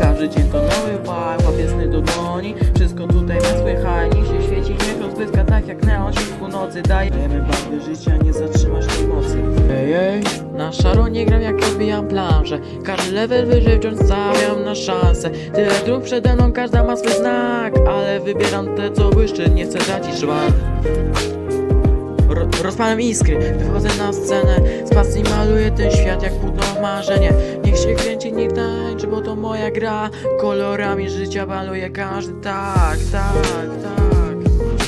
Każdy dzień to nowy vibe, łapie sny do dłoni. Wszystko tutaj niech się świeci Niech rozbłyska tak jak neon wśród północy Dajemy barwy życia, nie zatrzymasz tej mocy. Ej, ej Na szaro nie gram jak rozbijam planszę Każdy level wyżej wciąż stawiam na szansę. Tyle dróg przede mną, każda ma swój znak Ale wybieram te co błyszczy, nie chcę tracić szwan Ro rozpalam iskry, wychodzę na scenę. Z pasji maluję ten świat jak płótno marzenie. Niech się kręci, niech tańczy, bo to moja gra. Kolorami życia maluje każdy. Tak, tak, tak.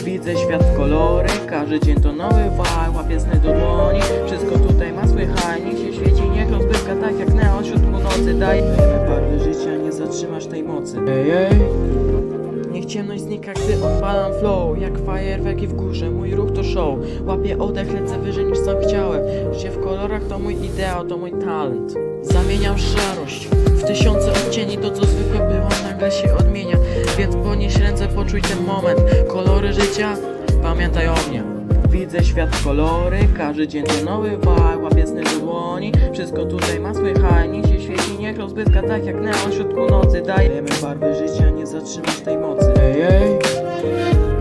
Widzę świat w kolory, każdy dzień to nowy vibe. Łapię sny do dłoni, wszystko tutaj ma słychać Niech się świeci, niech rozbłyska tak jak neon wśród północy. Dajemy barwy życia, nie zatrzymasz tej mocy. Ej, ej Ciemność znika, gdy odpalam flow. Jak fajerwerki w górze, mój ruch to show. Łapię oddech, lecę wyżej niż sam chciałem. Życie w kolorach to mój ideał, to mój talent. Zamieniam szarość w tysiące odcieni. To co zwykłe było, nagle się odmienia. Więc podnieś ręce, poczuj ten moment. Kolory życia, pamiętaj o mnie Widzę świat w kolory, każdy dzień to nowy vibe Łapię sny do dłoni, wszystko tutaj ma słychać Niech się świeci, niech rozbłyska tak jak neon wśród północy Dajemy barwy życia, nie zatrzymasz tej mocy. Ej, ej